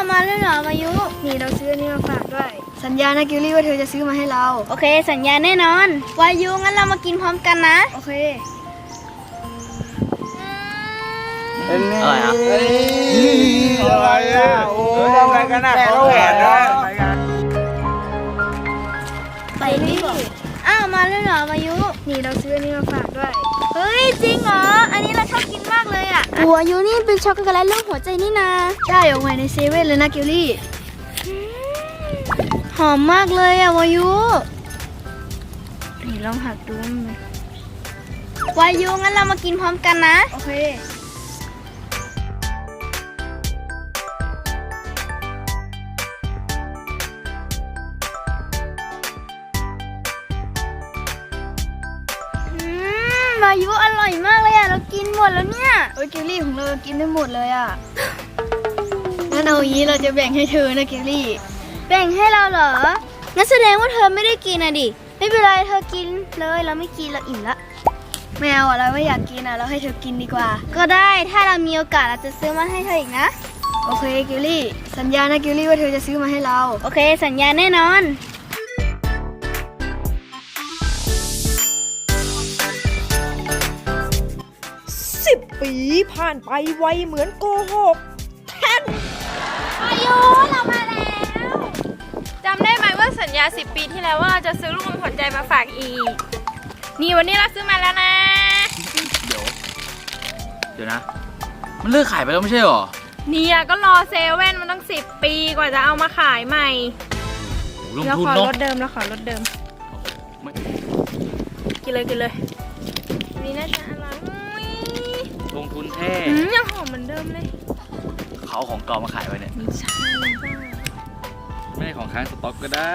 าวมาแล้วเหรอวายุ นี่เราซื้ออันนี้มาฝากด้วย สัญญานะกิลลี่ว่าเธอจะซื้อมาให้เรา โอเค สัญญาแน่นอน วายุงั้นเรามากินพร้อมกันนะโอเค อะไรอะ อะไรอะโอ้ยอะไรกันอะเขาแขนนะไปดิอ้าวมาแล้วเหรอวายุ นี่เราซื้ออันนี้มาฝากด้วย เฮ้ยจริงเหรอ อันนี้เราชอบกินมากเลยอะวายุนี่เป็นช็อกโกแลตรูปหัวใจนี่นา ใช่เอาไว้ในเซเว่นเลยนะกิลลี่ หอมมากเลยอะวายุ นี่ลองหักดูมันไหมวายุงั้นเรามากินพร้อมกันนะ โอเค อืมวายุอร่อยมากเลยอะเรากินหมดแล้วเนี่ย โอ้ยกิลลี่ของเรากินได้หมดเลยอะ งั้นเอาอย่างนี้เราจะแบ่งให้เธอนะกิลลี่ แบ่งให้เราเหรอ งั้นแสดงว่าเธอไม่ได้กินอะดิ ไม่เป็นไรเธอกินเลยเราไม่กินเราอิ่มละไม่เอาอะเราไม่อยากกินอะเราให้เธอกินดีกว่า ก็ได้ถ้าเรามีโอกาสเราจะซื้อมาให้เธออีกนะ โอเคกิลลี่ สัญญานะกิลลี่ว่าเธอจะซื้อมาให้เรา โอเค สัญญาแน่นอนสิบปีผ่านไปไวเหมือนโกหกอา ยุเรามาแล้วจำได้ไหมว่าสัญญา 10 ปีที่แล้วว่าเราจะซื้อลูกอมขวัญใจมาฝากอีก นี่วันนี้เราซื้อมาแล้วนะ เดี๋ยว เดี๋ยวนะ มันเลิกขายไปแล้วไม่ใช่หรอเนี่ยก็รอเซเว่นมันต้อง10 ปีกว่าจะเอามาขายใหม่โอ้โหลงเราทุนขอเนาะลดเดิมเราขอลดเดิม ไม่กินเลยกินเลยอันนี่น่าจะอร่อยอุ๊ยลงทุนแท้ อืมยังหอมเหมือนเดิมเลย เขาเอาของเก่ามาขายไว้เนี่ย ไม่ใช่ไม่ได้ของค้างสต็อกก็ได้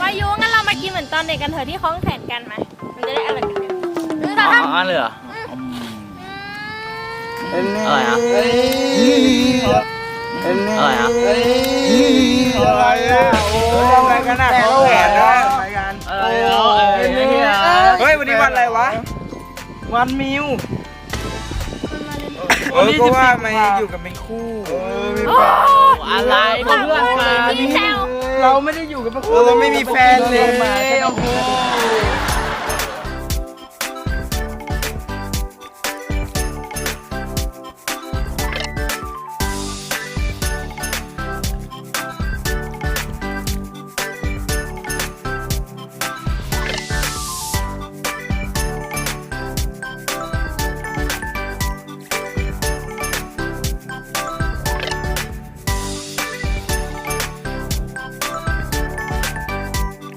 วายุงั้นเรามากินเหมือนตอนเด็กกันเถอะที่คล้องแขนกันไหมมันจะได้อร่อยกันเลยหนึ่งสอ๋องอสามอันเลยเหรออืมอะไรอะอะไรอะอะไรอะโอ้ยอะไรกันอะเขาแขนนะอะไรอะเอ้ยเนี่ยเฮ้ยวันนี้วันอะไรวะ วันมิว เออก็ว่ามาอยู่กันเป็นคู่เออมีแฟนอะไรเพื่อนมา พี่แซว เราไม่ได้อยู่กันเป็นคู่เราไม่มีแฟนเลยโอ้โห